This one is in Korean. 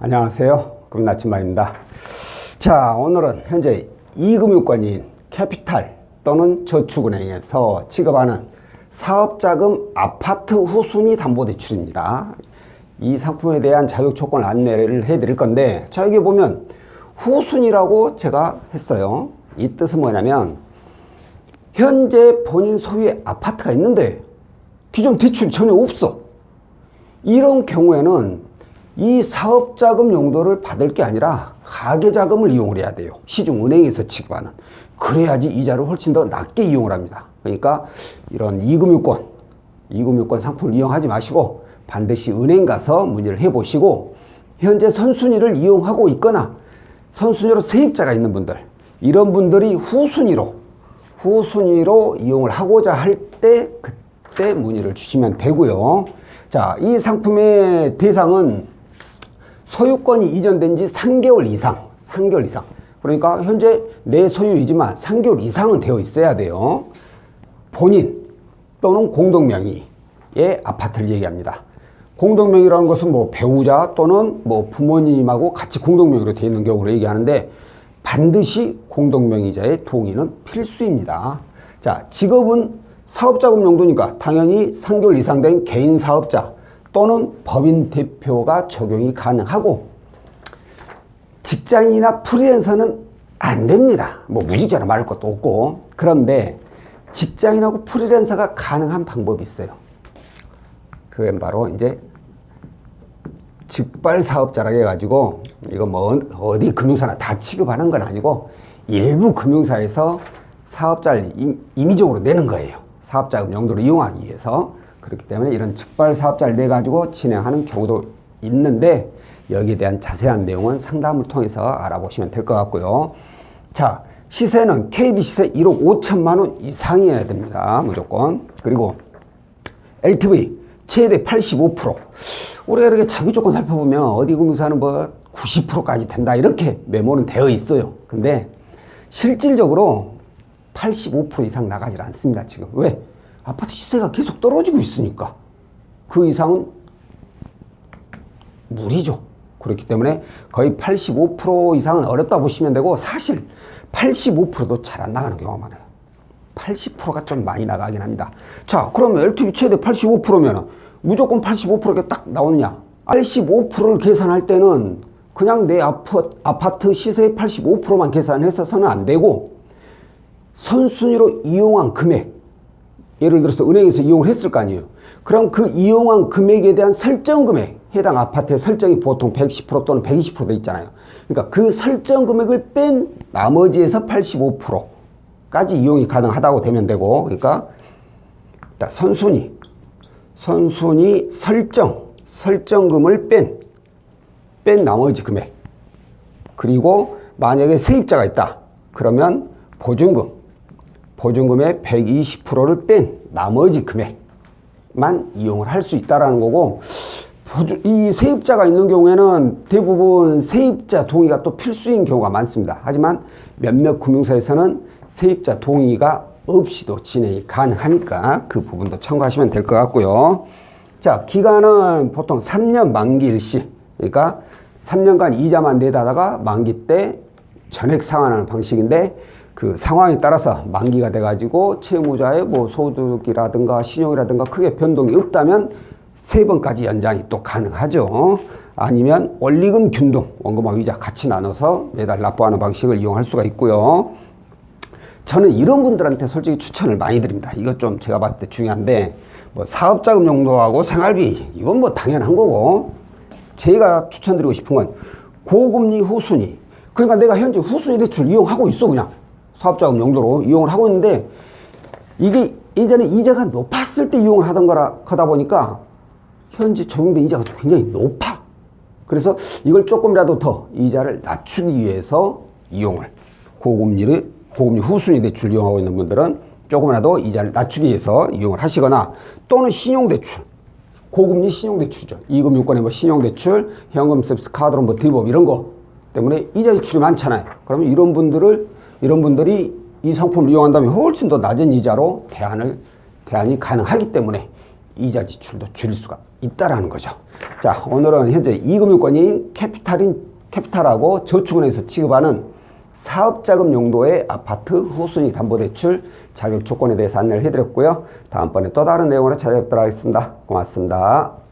안녕하세요. 금나침반입니다. 자, 오늘은 현재 이금융권인 캐피탈 또는 저축은행에서 지급하는 사업자금 아파트 후순위 담보대출입니다. 이 상품에 대한 자격 조건 안내를 해드릴 건데, 자, 여기 보면 후순위라고 제가 했어요. 이 뜻은 뭐냐면, 현재 본인 소유의 아파트가 있는데, 기존 대출이 전혀 없어. 이런 경우에는 이 사업자금 용도를 받을 게 아니라 가계자금을 이용을 해야 돼요. 시중은행에서 지급하는. 그래야지 이자를 훨씬 더 낮게 이용을 합니다. 그러니까 이런 이금융권, 이금융권 상품을 이용하지 마시고 반드시 은행 가서 문의를 해보시고 현재 선순위를 이용하고 있거나 선순위로 세입자가 있는 분들, 이런 분들이 후순위로, 후순위로 이용을 하고자 할 때 그때 문의를 주시면 되고요. 자, 이 상품의 대상은 소유권이 이전된 지 3개월 이상, 3개월 이상. 그러니까 현재 내 소유이지만 3개월 이상은 되어 있어야 돼요. 본인 또는 공동명의의 아파트를 얘기합니다. 공동명의라는 것은 뭐 배우자 또는 뭐 부모님하고 같이 공동명의로 되어 있는 경우를 얘기하는데 반드시 공동명의자의 동의는 필수입니다. 자, 직업은 사업자금 용도니까 당연히 3개월 이상 된 개인 사업자 또는 법인 대표가 적용이 가능하고 직장인이나 프리랜서는 안 됩니다. 뭐 무직자나 말할 것도 없고 그런데 직장인하고 프리랜서가 가능한 방법이 있어요. 그게 바로 이제 직발 사업자라 해가지고 이거 뭐 어디 금융사나 다 취급하는 건 아니고 일부 금융사에서 사업자를 임- 임의적으로 내는 거예요. 사업자금 용도로 이용하기 위해서 그렇기 때문에 이런 직발 사업자를 내 가지고 진행하는 경우도 있는데 여기에 대한 자세한 내용은 상담을 통해서 알아보시면 될 것 같고요. 자 시세는 KB 시세 1억 5천만 원 이상이어야 됩니다. 무조건 그리고 LTV 최대 85%. 우리가 이렇게 자기 조건 살펴보면 어디 금융사는 뭐 90%까지 된다 이렇게 메모는 되어 있어요. 근데 실질적으로 85% 이상 나가질 않습니다. 지금 왜? 아파트 시세가 계속 떨어지고 있으니까 그 이상은 무리죠. 그렇기 때문에 거의 85% 이상은 어렵다 보시면 되고 사실 85%도 잘 안 나가는 경우가 많아요. 80%가 좀 많이 나가긴 합니다. 자, 그러면 LTV 최대 85%면 무조건 85%가 딱 나오느냐? 85%를 계산할 때는 그냥 내 아파, 아파트 시세의 85%만 계산해서는 안 되고 선순위로 이용한 금액, 예를 들어서 은행에서 이용을 했을 거 아니에요. 그럼 그 이용한 금액에 대한 설정 금액, 해당 아파트의 설정이 보통 110% 또는 120%돼 있잖아요. 그러니까 그 설정 금액을 뺀 나머지에서 85%까지 이용이 가능하다고 되면 되고, 그러니까 일단 선순위, 선순위 설정, 설정금을 뺀, 뺀 나머지 금액. 그리고 만약에 세입자가 있다. 그러면 보증금, 보증금의 120%를 뺀 나머지 금액만 이용을 할 수 있다라는 거고 이 세입자가 있는 경우에는 대부분 세입자 동의가 또 필수인 경우가 많습니다. 하지만 몇몇 금융사에서는 세입자 동의가 없이도 진행이 가능하니까 그 부분도 참고하시면 될 것 같고요. 자, 기간은 보통 3년 만기 일시. 그러니까 3년간 이자만 내다다가 만기 때 전액 상환하는 방식인데 그 상황에 따라서 만기가 돼가지고 채무자의 뭐 소득이라든가 신용이라든가 크게 변동이 없다면 세 번까지 연장이 또 가능하죠. 아니면 원리금 균등, 원금하고 이자 같이 나눠서 매달 납부하는 방식을 이용할 수가 있고요. 저는 이런 분들한테 솔직히 추천을 많이 드립니다. 이것 좀 제가 봤을 때 중요한데 뭐 사업자금 용도하고 생활비 이건 뭐 당연한 거고 제가 추천드리고 싶은 건 고금리 후순위. 그러니까 내가 현재 후순위 대출 이용하고 있어 그냥 사업자금 용도로 이용을 하고 있는데 이게 예전에 이자가 높았을 때 이용을 하던 거라 하다 보니까 현재 적용된 이자가 굉장히 높아. 그래서 이걸 조금이라도 더 이자를 낮추기 위해서 이용을 고금리를 고금리 후순위 대출 이용하고 있는 분들은 조금이라도 이자를 낮추기 위해서 이용을 하시거나 또는 신용대출 고금리 신용대출이죠. 이금융권의 뭐 신용대출, 현금 서비스 카드로 뭐 대법 이런 거 때문에 이자 지출이 많잖아요. 그러면 이런 분들을 이런 분들이 이 상품을 이용한다면 훨씬 더 낮은 이자로 대안을 대안이 가능하기 때문에 이자 지출도 줄일 수가 있다라는 거죠. 자, 오늘은 현재 이금융권인 캐피탈인 캐피탈하고 저축은행에서 취급하는 사업자금 용도의 아파트 후순위 담보대출 자격 조건에 대해서 안내를 해드렸고요. 다음번에 또 다른 내용으로 찾아뵙도록 하겠습니다. 고맙습니다.